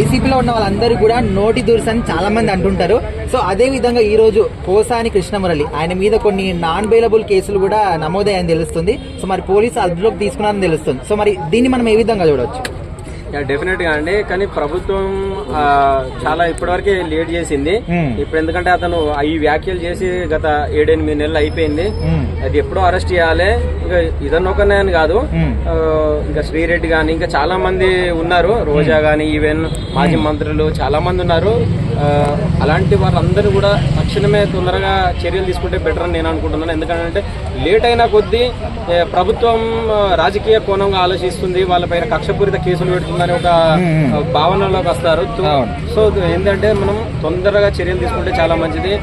వైసీపీలో ఉన్న వాళ్ళందరూ కూడా నోటి దూర్స్ అని చాలా మంది అంటుంటారు. సో అదే విధంగా ఈ రోజు పోసాని కృష్ణమురళి ఆయన మీద కొన్ని నాన్ బెయిలబుల్ కేసులు కూడా నమోదయ్యాయని తెలుస్తుంది. సో మరి పోలీసు అదుపులోకి తీసుకున్నారని తెలుస్తుంది. సో మరి దీన్ని మనం ఏ విధంగా చూడవచ్చు? డెఫినెట్గా అండి. కానీ ప్రభుత్వం చాలా ఇప్పటివరకే లేట్ చేసింది. Hmm. ఇప్పుడు ఎందుకంటే అతను ఈ వ్యాఖ్యలు చేసి గత ఏడెనిమిది నెలలు అయిపోయింది. Hmm. అది ఎప్పుడో అరెస్ట్ చేయాలి. ఇంకా ఇదన్నొకనే అని కాదు. Hmm. ఇంకా శ్రీరెడ్డి గాని ఇంకా చాలా మంది ఉన్నారు. రోజా గాని ఈవెన్ మాజీ మంత్రులు చాలా మంది ఉన్నారు. అలాంటి వాళ్ళందరూ కూడా తక్షణమే తొందరగా చర్యలు తీసుకుంటే బెటర్ అని నేను అనుకుంటున్నాను. ఎందుకంటే లేట్ అయినా కొద్దీ ప్రభుత్వం రాజకీయ కోణంగా ఆలోచిస్తుంది వాళ్ళపైన కక్షపూరిత కేసులు పెడుతుందని ఒక భావనలోకి వస్తారు. సో ఏంటంటే మనం తొందరగా చర్యలు తీసుకుంటే చాలా మంచిది.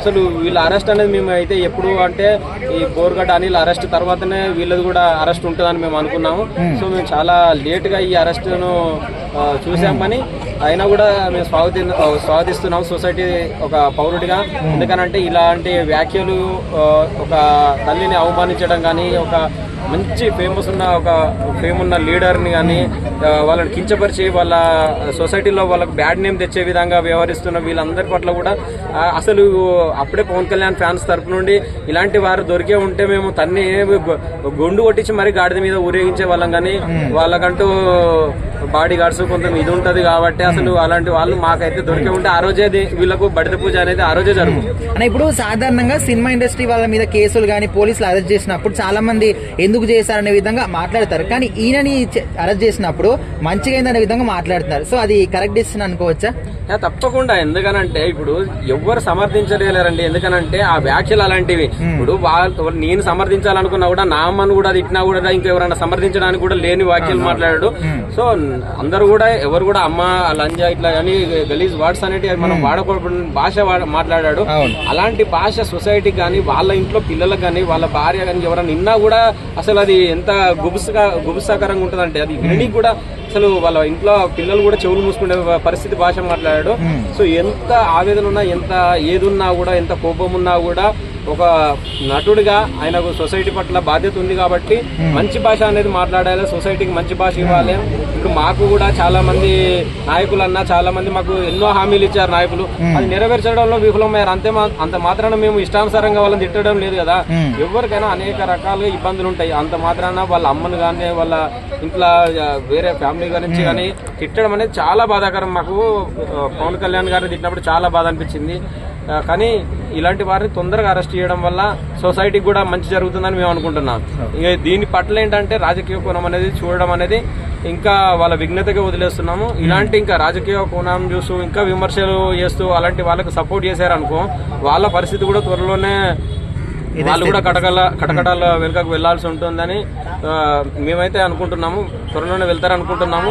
అసలు వీళ్ళ అరెస్ట్ అనేది మేము అయితే ఎప్పుడు అంటే ఈ బోర్గడ్డ అనిల్ అరెస్ట్ తర్వాతనే వీళ్ళది కూడా అరెస్ట్ ఉంటుందని మేము అనుకున్నాము. సో మేము చాలా లేట్గా ఈ అరెస్ట్ను చూసాం కానీ అయినా కూడా మేము స్వాగతి స్వాగతిస్తున్నాం సొసైటీ ఒక పౌరుడిగా. ఎందుకనంటే ఇలాంటి వ్యాఖ్యలు ఒక తల్లిని అవమానించడం కానీ ఒక మంచి ఫేమస్ ఉన్న ఒక ఫేమ్ ఉన్న లీడర్ని కానీ వాళ్ళని కించపరిచి వాళ్ళ సొసైటీలో వాళ్ళకి బ్యాడ్ నేమ్ తెచ్చే విధంగా వ్యవహరిస్తున్న వీళ్ళందరి పట్ల కూడా అసలు అప్పుడే పవన్ కళ్యాణ్ ఫ్యాన్స్ తరపు నుండి ఇలాంటి వారు దొరికే ఉంటే మేము తన్ని గుండు కొట్టించి మరి గాడిద మీద ఊరేగించే వాళ్ళం కానీ వాళ్ళకంటూ బాడీ గార్డ్స్ కొంత ఇది ఉంటది కాబట్టి అసలు అలాంటి వాళ్ళు మాకైతే దొరికే ఉంటే ఆ రోజే వీళ్ళకు బడిత పూజ అనేది ఆ రోజే జరుగు. అన్న ఇప్పుడు సాధారణంగా సినిమా ఇండస్ట్రీ వాళ్ళ మీద కేసులు కానీ పోలీసులు అరెస్ట్ చేసినప్పుడు చాలా మంది ఎందుకు చేశారనే విధంగా మాట్లాడతారు. కానీ ఈయనని అరెస్ట్ చేసినప్పుడు మంచిగా అయిందనే విధంగా మాట్లాడుతున్నారు. సో అది కరెక్ట్ డిసిషన్ అనుకోవచ్చా? తప్పకుండా. ఎందుకనంటే ఇప్పుడు ఎవ్వరు సమర్థించలేరండి. ఎందుకనంటే ఆ వ్యాఖ్యలు అలాంటివి. ఇప్పుడు వాళ్ళు నేను సమర్థించాలనుకున్నా కూడా నా అమ్మను కూడా తిట్టినా కూడా ఇంకెవరైనా సమర్థించడానికి కూడా లేని వ్యాఖ్యలు మాట్లాడాడు. సో అందరూ కూడా ఎవరు కూడా అమ్మ లంజా ఇట్లా అని గలీజ్ వర్డ్స్ అనేటివి మనం వాడకూడదు. భాష మాట్లాడాడు. అలాంటి భాష సొసైటీకి కానీ వాళ్ళ ఇంట్లో పిల్లలకు కానీ వాళ్ళ భార్య కానీ ఎవరైనా నిన్నా కూడా అసలు అది ఎంత గుబుసగా గుబుసాకరంగా ఉంటుందంటే అది వినడానికి కూడా అసలు వాళ్ళ ఇంట్లో పిల్లలు కూడా చెవులు మూసుకునే పరిస్థితి భాష మాట్లాడాడు. సో ఎంత ఆవేదన ఉన్నా ఎంత ఏదున్నా కూడా ఎంత కోపం ఉన్నా కూడా ఒక నటుడిగా ఆయనకు సొసైటీ పట్ల బాధ్యత ఉంది కాబట్టి మంచి భాష అనేది మాట్లాడాలి సొసైటీకి మంచి భాష ఇవ్వాలి. ఇప్పుడు మాకు కూడా చాలా మంది నాయకులు అన్నా చాలా మంది మాకు ఎన్నో హామీలు ఇచ్చారు నాయకులు. అది నెరవేర్చడంలో విఫలమయ్యారు. అంతే అంత మాత్రాన మేము ఇష్టానుసారంగా వాళ్ళని తిట్టడం లేదు కదా. ఎవరికైనా అనేక రకాలుగా ఇబ్బందులు ఉంటాయి. అంత మాత్రాన వాళ్ళ అమ్మను కానీ వాళ్ళ ఇంట్లో వేరే ఫ్యామిలీ గురించి కానీ తిట్టడం అనేది చాలా బాధాకరం. మాకు పవన్ కళ్యాణ్ గారిని తిట్టినప్పుడు చాలా బాధ అనిపించింది. కానీ ఇలాంటి వారిని తొందరగా అరెస్ట్ చేయడం వల్ల సొసైటీకి కూడా మంచి జరుగుతుందని మేము అనుకుంటున్నాం. ఇక దీని పట్ల ఏంటంటే రాజకీయ కోణం అనేది చూడడం అనేది ఇంకా వాళ్ళ విఘ్నతగా వదిలేస్తున్నాము. ఇలాంటి ఇంకా రాజకీయ కోణం చూస్తూ ఇంకా విమర్శలు చేస్తూ అలాంటి వాళ్ళకి సపోర్ట్ చేశారనుకో వాళ్ళ పరిస్థితి కూడా త్వరలోనే వాళ్ళు కూడా కటకల కటకటాల వెనుకకు వెళ్ళాల్సి ఉంటుందని మేమైతే అనుకుంటున్నాము. త్వరలోనే వెళ్తారనుకుంటున్నాము.